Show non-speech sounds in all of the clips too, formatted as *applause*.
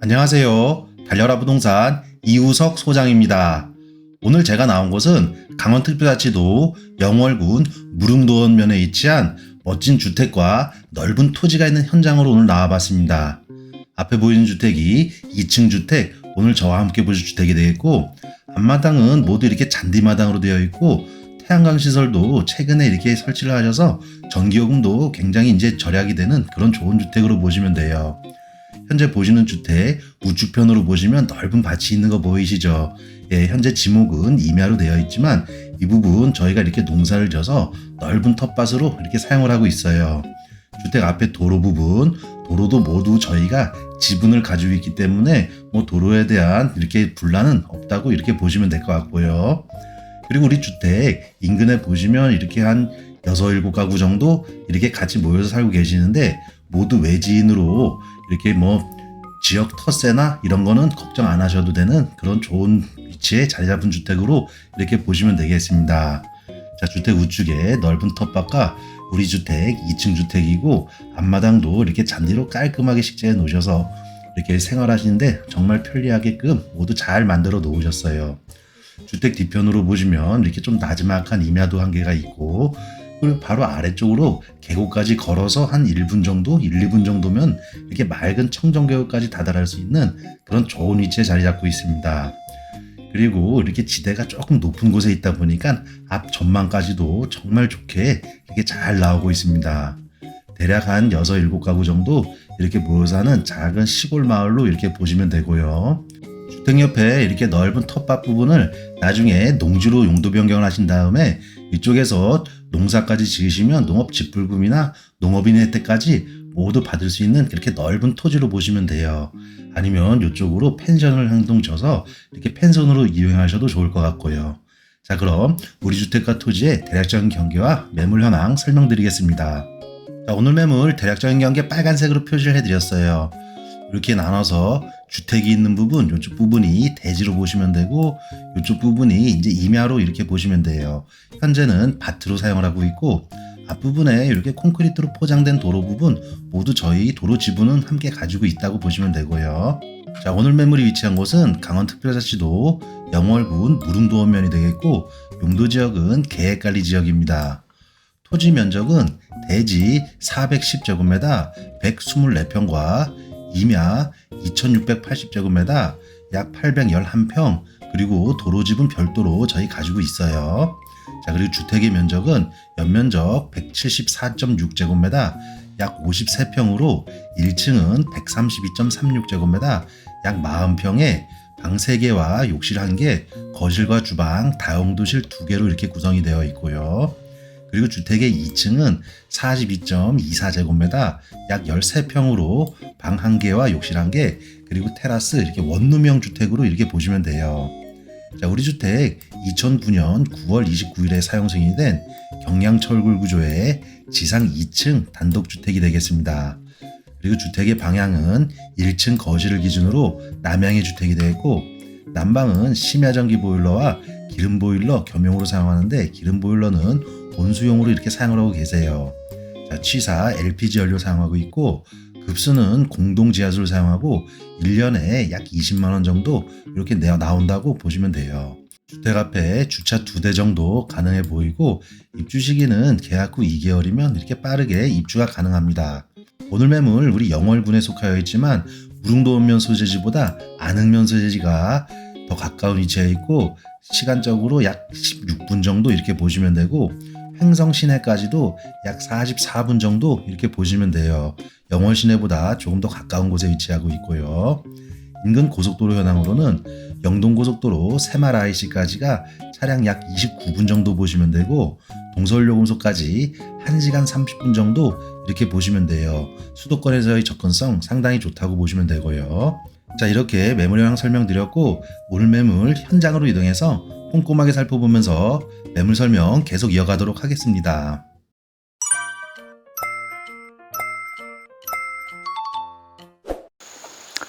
안녕하세요. 달려라 부동산 이우석 소장입니다. 오늘 제가 나온 곳은 강원특별자치도 영월군 무릉도원면에 위치한 멋진 주택과 넓은 토지가 있는 현장으로 오늘 나와봤습니다. 앞에 보이는 주택이 2층 주택, 오늘 저와 함께 보실 주택이 되겠고, 앞마당은 모두 이렇게 잔디마당으로 되어 있고, 태양광 시설도 최근에 이렇게 설치를 하셔서 전기요금도 굉장히 이제 절약이 되는 그런 좋은 주택으로 보시면 돼요. 현재 보시는 주택 우측편으로 보시면 넓은 밭이 있는 거 보이시죠? 예, 현재 지목은 임야로 되어 있지만 이 부분 저희가 이렇게 농사를 져서 넓은 텃밭으로 이렇게 사용을 하고 있어요. 주택 앞에 도로 부분, 도로도 모두 저희가 지분을 가지고 있기 때문에 뭐 도로에 대한 이렇게 분란은 없다고 이렇게 보시면 될 것 같고요. 그리고 우리 주택 인근에 보시면 이렇게 한 6, 7가구 정도 이렇게 같이 모여서 살고 계시는데 모두 외지인으로 이렇게 뭐 지역 터세나 이런 거는 걱정 안 하셔도 되는 그런 좋은 위치에 자리 잡은 주택으로 이렇게 보시면 되겠습니다. 자, 주택 우측에 넓은 텃밭과 우리 주택 2층 주택이고 앞마당도 이렇게 잔디로 깔끔하게 식재해 놓으셔서 이렇게 생활하시는데 정말 편리하게끔 모두 잘 만들어 놓으셨어요. 주택 뒤편으로 보시면 이렇게 좀 나지막한 임야도 한 개가 있고 바로 아래쪽으로 계곡까지 걸어서 한 1분 정도, 1, 2분 정도면 이렇게 맑은 청정계곡까지 다다를 수 있는 그런 좋은 위치에 자리 잡고 있습니다. 그리고 이렇게 지대가 조금 높은 곳에 있다 보니까 앞 전망까지도 정말 좋게 이렇게 잘 나오고 있습니다. 대략 한 6, 7가구 정도 이렇게 모여 사는 작은 시골 마을로 이렇게 보시면 되고요. 주택 옆에 이렇게 넓은 텃밭 부분을 나중에 농지로 용도 변경을 하신 다음에 이쪽에서 농사까지 지으시면 농업 직불금이나 농업인 혜택까지 모두 받을 수 있는 그렇게 넓은 토지로 보시면 돼요. 아니면 이쪽으로 펜션을 행동쳐서 이렇게 펜션으로 이용하셔도 좋을 것 같고요. 자, 그럼 우리 주택과 토지의 대략적인 경계와 매물 현황 설명드리겠습니다. 자, 오늘 매물 대략적인 경계 빨간색으로 표시를 해드렸어요. 이렇게 나눠서 주택이 있는 부분, 이쪽 부분이 대지로 보시면 되고, 이쪽 부분이 이제 임야로 이렇게 보시면 돼요. 현재는 밭으로 사용을 하고 있고, 앞부분에 이렇게 콘크리트로 포장된 도로 부분 모두 저희 도로 지분은 함께 가지고 있다고 보시면 되고요. 자, 오늘 매물이 위치한 곳은 강원특별자치도 영월군 무릉도원면이 되겠고, 용도 지역은 계획관리 지역입니다. 토지 면적은 대지 410제곱미터 124평과 임야 2680제곱미터 약 811평 그리고 도로 지분 별도로 저희 가지고 있어요. 자 그리고 주택의 면적은 연면적 174.6제곱미터 약 53평으로 1층은 132.36제곱미터 약 40평에 방 3개와 욕실 1개, 거실과 주방, 다용도실 2개로 이렇게 구성이 되어 있고요. 그리고 주택의 2층은 42.24제곱미터 약 13평으로 방 1개와 욕실 1개 그리고 테라스 이렇게 원룸형 주택으로 이렇게 보시면 돼요. 자, 우리 주택 2009년 9월 29일에 사용 승인된 경량철골 구조의 지상 2층 단독주택이 되겠습니다. 그리고 주택의 방향은 1층 거실을 기준으로 남향의 주택이 되겠고 난방은 심야전기 보일러와 기름 보일러 겸용으로 사용하는데 기름 보일러는 온수용으로 이렇게 사용을 하고 계세요. 자, 취사 LPG 연료 사용하고 있고 급수는 공동 지하수를 사용하고 1년에 약 20만 원 정도 이렇게 내어 나온다고 보시면 돼요. 주택 앞에 주차 두 대 정도 가능해 보이고 입주 시기는 계약 후 2개월이면 이렇게 빠르게 입주가 가능합니다. 오늘 매물 우리 영월군에 속하여 있지만 무릉도원면 소재지보다 안흥면 소재지가 더 가까운 위치에 있고 시간적으로 약 16분 정도 이렇게 보시면 되고 횡성 시내까지도 약 44분 정도 이렇게 보시면 돼요. 영월 시내보다 조금 더 가까운 곳에 위치하고 있고요. 인근 고속도로 현황으로는 영동고속도로 새말 IC까지가 차량 약 29분 정도 보시면 되고 동서울요금소까지 1시간 30분 정도 이렇게 보시면 돼요. 수도권에서의 접근성 상당히 좋다고 보시면 되고요. 자 이렇게 매물 현황 설명드렸고 오늘 매물 현장으로 이동해서 꼼꼼하게 살펴보면서 매물 설명 계속 이어가도록 하겠습니다.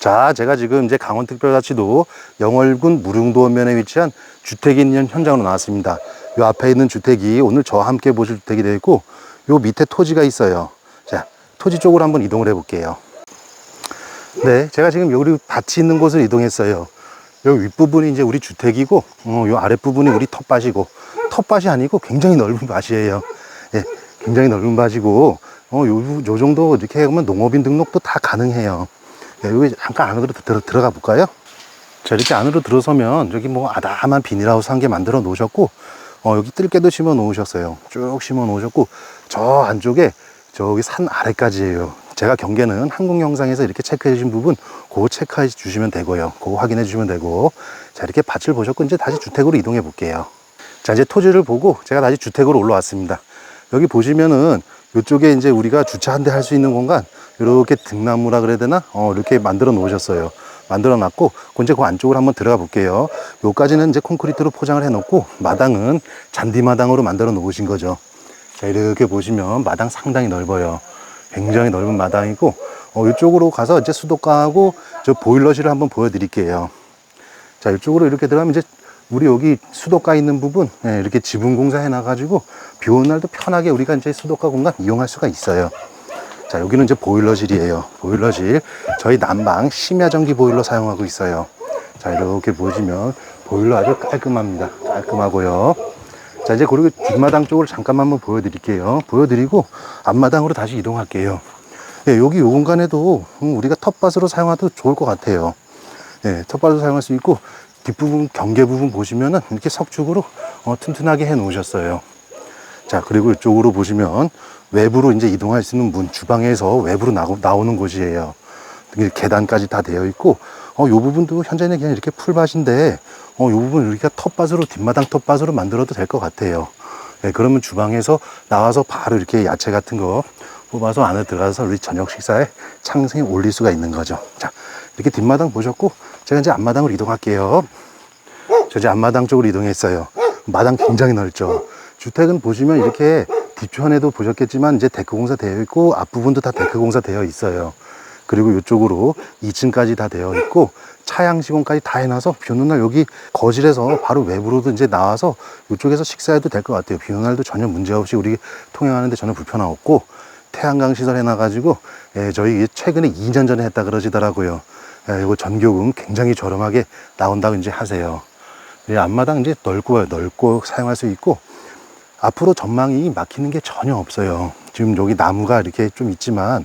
자, 제가 지금 이제 강원특별자치도 영월군 무릉도원면에 위치한 있는 현장으로 나왔습니다. 요 앞에 있는 주택이 오늘 저와 함께 보실 주택이 되어 있고, 요 밑에 토지가 있어요. 자, 토지 쪽으로 한번 이동을 해 볼게요. 네, 제가 지금 여기 밭이 있는 곳을 이동했어요. 여기 윗부분이 이제 우리 주택이고, 어, 요 아랫부분이 우리 텃밭이고, 텃밭이 아니고 굉장히 넓은 밭이에요. 예, 굉장히 넓은 밭이고, 어, 요, 요 정도 이렇게 하면 농업인 등록도 다 가능해요. 예, 여기 잠깐 안으로 들어, 들어가 볼까요? 자, 이렇게 안으로 들어서면 여기 뭐 아담한 비닐하우스 한 개 만들어 놓으셨고, 어, 여기 뜰개도 심어 놓으셨어요. 쭉 심어 놓으셨고, 저 안쪽에 저기 산 아래까지예요. 제가 경계는 한국 영상에서 이렇게 체크해 주신 부분, 그거 체크해 주시면 되고요. 그거 확인해 주시면 되고, 자, 이렇게 밭을 보셨고, 이제 다시 주택으로 이동해 볼게요. 자, 이제 토지를 보고 제가 다시 주택으로 올라왔습니다. 여기 보시면은 이쪽에 이제 우리가 주차 한 대 할 수 있는 공간, 이렇게 등나무라 그래야 되나? 어, 이렇게 만들어 놓으셨어요. 만들어 놨고, 그 이제 그 안쪽으로 한번 들어가 볼게요. 요까지는 이제 콘크리트로 포장을 해 놓고, 마당은 잔디 마당으로 만들어 놓으신 거죠. 자, 이렇게 보시면 마당 상당히 넓어요. 굉장히 넓은 마당이고, 어, 이쪽으로 가서 이제 수도가하고 저 보일러실을 한번 보여드릴게요. 자, 이쪽으로 이렇게 들어가면 이제 우리 여기 수도가 있는 부분, 예, 이렇게 지분 공사 해 놔가지고 비 오는 날도 편하게 우리가 이제 수도가 공간 이용할 수가 있어요. 자, 여기는 이제 보일러실이에요. 보일러실. 저희 난방 심야 전기 보일러 사용하고 있어요. 자, 이렇게 보시면 보일러 아주 깔끔합니다. 깔끔하고요. 자, 이제 그리고 뒷마당 쪽을 잠깐만 한번 보여드릴게요. 보여드리고 앞마당으로 다시 이동할게요. 예, 여기 요 공간에도 음, 우리가 텃밭으로 사용해도 좋을 것 같아요. 예, 텃밭으로 사용할 수 있고 뒷부분 경계 부분 보시면은 이렇게 석축으로 어, 튼튼하게 해 놓으셨어요. 자 그리고 이쪽으로 보시면 외부로 이제 이동할 수 있는 문 주방에서 외부로 나오, 나오는 곳이에요. 계단까지 다 되어 있고 어, 요 부분도 현재는 그냥 이렇게 풀밭인데 어, 요 부분 우리가 텃밭으로 뒷마당 텃밭으로 만들어도 될 것 같아요. 예, 그러면 주방에서 나와서 바로 이렇게 야채 같은 거 뽑아서 안에 들어가서 우리 저녁 식사에 창생에 올릴 수가 있는 거죠. 자, 이렇게 뒷마당 보셨고, 제가 이제 앞마당으로 이동할게요. 저 이제 앞마당 쪽으로 이동했어요. 마당 굉장히 넓죠. 주택은 보시면 이렇게 뒷편에도 보셨겠지만 이제 데크 공사 되어 있고 앞부분도 다 데크 공사 되어 있어요. 그리고 이쪽으로 2층까지 다 되어 있고 차양 시공까지 다 해놔서 비 오는 날 여기 거실에서 바로 외부로도 이제 나와서 이쪽에서 식사해도 될 것 같아요. 비 오는 날도 전혀 문제 없이 우리 통행하는데 전혀 불편 없고 태양광 시설 해놔가지고 예, 저희 최근에 2년 전에 했다 그러시더라고요. 예, 이거 전교금 굉장히 저렴하게 나온다고 이제 하세요. 예, 앞마당 이제 넓고 넓고 사용할 수 있고 앞으로 전망이 막히는 게 전혀 없어요. 지금 여기 나무가 이렇게 좀 있지만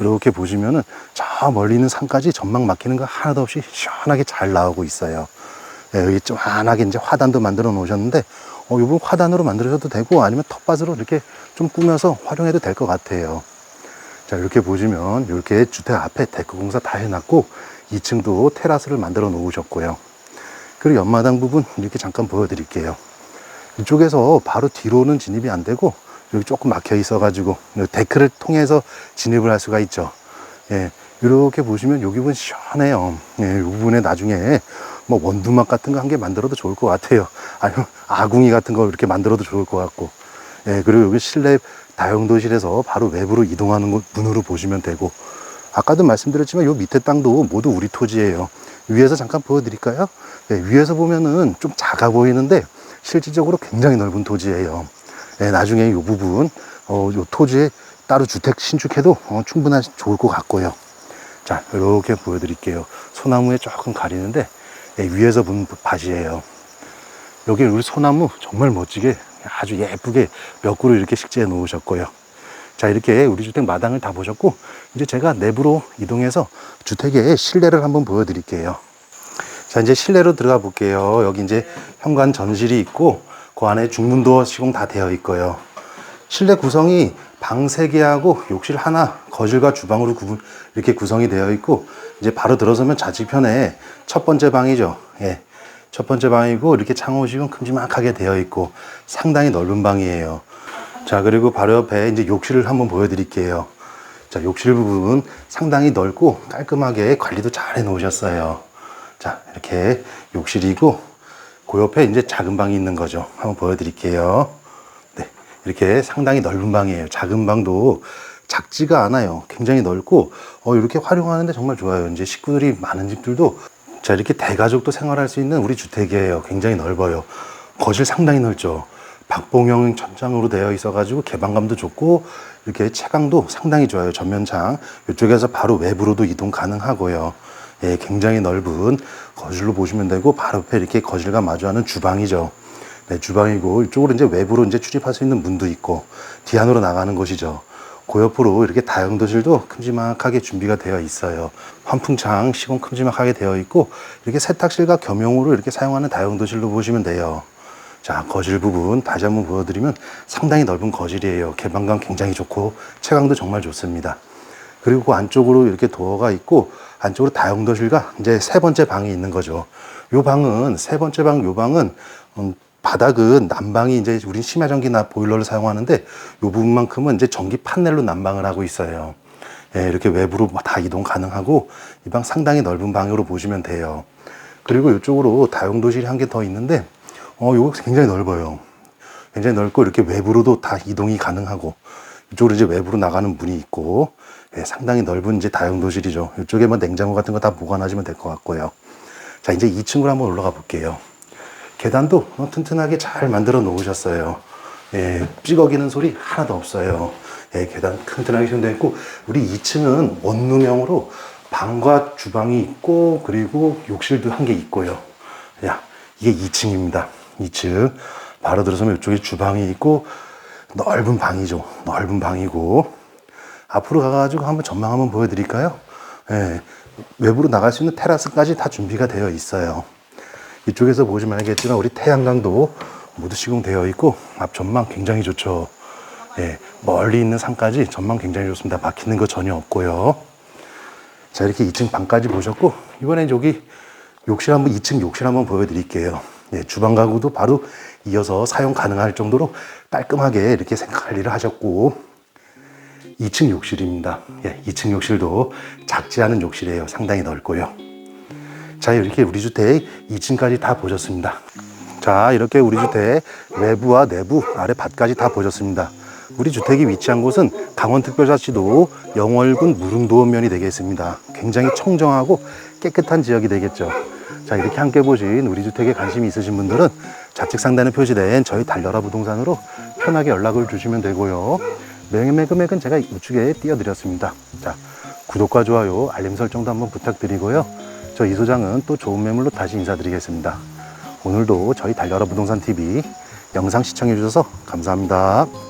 이렇게 보시면은 저 멀리 있는 산까지 전망 막히는 거 하나도 없이 시원하게 잘 나오고 있어요. 예, 여기 좀 환하게 이제 화단도 만들어 놓으셨는데, 어, 이 부분 화단으로 만들어도 되고 아니면 텃밭으로 이렇게 좀 꾸며서 활용해도 될 것 같아요. 자, 이렇게 보시면 이렇게 주택 앞에 데크 공사 다 해놨고 2층도 테라스를 만들어 놓으셨고요. 그리고 옆마당 부분 이렇게 잠깐 보여드릴게요. 이쪽에서 바로 뒤로는 진입이 안 되고 여기 조금 막혀 있어가지고 데크를 통해서 진입을 할 수가 있죠. 예, 이렇게 보시면 여기 부분 시원해요. 예, 이 부분에 나중에 뭐 원두막 같은 거 한 개 만들어도 좋을 것 같아요. *laughs* 아니면 아궁이 같은 거 이렇게 만들어도 좋을 것 같고. 예, 그리고 여기 실내 다용도실에서 바로 외부로 이동하는 곳 문으로 보시면 되고. 아까도 말씀드렸지만 요 밑에 땅도 모두 우리 토지예요. 위에서 잠깐 보여드릴까요? 예, 위에서 보면은 좀 작아 보이는데 실질적으로 굉장히 넓은 토지예요. 예, 나중에 이 부분, 어, 요 토지에 따로 주택 신축해도 어, 충분한 좋을 것 같고요. 자, 이렇게 보여드릴게요. 소나무에 조금 가리는데 예, 위에서 본 밭이에요. 여기 우리 소나무 정말 멋지게 아주 예쁘게 몇 그루 이렇게 식재해 놓으셨고요. 자, 이렇게 우리 주택 마당을 다 보셨고, 이제 제가 내부로 이동해서 주택의 실내를 한번 보여드릴게요. 자, 이제 실내로 들어가 볼게요. 여기 이제 현관 전실이 있고, 그 안에 중문도 시공 다 되어 있고요. 실내 구성이 방 3개하고 욕실 하나, 거실과 주방으로 구분, 이렇게 구성이 되어 있고, 이제 바로 들어서면 좌측편에 첫 번째 방이죠. 예. 첫 번째 방이고, 이렇게 창호식은 큼지막하게 되어 있고, 상당히 넓은 방이에요. 자, 그리고 바로 옆에 이제 욕실을 한번 보여드릴게요. 자, 욕실 부분 상당히 넓고 깔끔하게 관리도 잘 해 놓으셨어요. 자, 이렇게 욕실이고, 그 옆에 이제 작은 방이 있는 거죠. 한번 보여드릴게요. 네, 이렇게 상당히 넓은 방이에요. 작은 방도 작지가 않아요. 굉장히 넓고 어, 이렇게 활용하는데 정말 좋아요. 이제 식구들이 많은 집들도 자 이렇게 대가족도 생활할 수 있는 우리 주택이에요. 굉장히 넓어요. 거실 상당히 넓죠. 박봉형 천장으로 되어 있어가지고 개방감도 좋고 이렇게 채광도 상당히 좋아요. 전면창 이쪽에서 바로 외부로도 이동 가능하고요. 예, 굉장히 넓은 거실로 보시면 되고 바로 옆에 이렇게 거실과 마주하는 주방이죠. 네, 주방이고 이쪽으로 이제 외부로 이제 출입할 수 있는 문도 있고 뒤 안으로 나가는 곳이죠. 그 옆으로 이렇게 다용도실도 큼지막하게 준비가 되어 있어요. 환풍창 시공 큼지막하게 되어 있고 이렇게 세탁실과 겸용으로 이렇게 사용하는 다용도실로 보시면 돼요. 자, 거실 부분 다시 한번 보여드리면 상당히 넓은 거실이에요. 개방감 굉장히 좋고 채광도 정말 좋습니다. 그리고 그 안쪽으로 이렇게 도어가 있고 안쪽으로 다용도실과 이제 세 번째 방이 있는 거죠. 요 방은 세 번째 방 요 방은 음, 바닥은 난방이 이제 우린 심야 전기나 보일러를 사용하는데 요 부분만큼은 이제 전기 판넬로 난방을 하고 있어요. 예, 이렇게 외부로 다 이동 가능하고 이 방 상당히 넓은 방으로 보시면 돼요. 그리고 이쪽으로 다용도실이 한 개 더 있는데 어, 요거 굉장히 넓어요. 굉장히 넓고 이렇게 외부로도 다 이동이 가능하고 이쪽으로 이제 외부로 나가는 문이 있고 예, 상당히 넓은 이제 다용도실이죠. 이쪽에 뭐 냉장고 같은 거 다 보관하시면 될 것 같고요. 자 이제 2층으로 한번 올라가 볼게요. 계단도 어, 튼튼하게 잘 만들어 놓으셨어요. 예, 찌걱이는 소리 하나도 없어요. 예, 계단 튼튼하게 시공되어 있고 우리 2층은 원룸형으로 방과 주방이 있고 그리고 욕실도 한 개 있고요. 야, 이게 2층입니다. 2층 바로 들어서면 이쪽에 주방이 있고 넓은 방이죠. 넓은 방이고 앞으로 가가지고 한번 전망 한번 보여드릴까요? 예, 외부로 나갈 수 있는 테라스까지 다 준비가 되어 있어요. 이쪽에서 보시면 알겠지만 우리 태양광도 모두 시공되어 있고 앞 전망 굉장히 좋죠. 예, 멀리 있는 산까지 전망 굉장히 좋습니다. 막히는 거 전혀 없고요. 자 이렇게 2층 방까지 보셨고 이번엔 여기 욕실 한번 2층 욕실 한번 보여드릴게요. 예, 주방 가구도 바로 이어서 사용 가능할 정도로 깔끔하게 이렇게 생각 관리를 하셨고 2층 욕실입니다. 예, 2층 욕실도 작지 않은 욕실이에요. 상당히 넓고요. 자, 이렇게 우리 주택 2층까지 다 보셨습니다. 자, 이렇게 우리 주택 외부와 내부, 아래 밭까지 다 보셨습니다. 우리 주택이 위치한 곳은 강원특별자치도 영월군 무릉도원면이 되겠습니다. 굉장히 청정하고 깨끗한 지역이 되겠죠. 자, 이렇게 함께 보신 우리 주택에 관심이 있으신 분들은 좌측 상단에 표시된 저희 달려라 부동산으로 편하게 연락을 주시면 되고요. 매매 금액은 제가 우측에 띄워드렸습니다. 자, 구독과 좋아요, 알림 설정도 한번 부탁드리고요. 저 이 소장은 또 좋은 매물로 다시 인사드리겠습니다. 오늘도 저희 달려라 부동산 TV 영상 시청해 주셔서 감사합니다.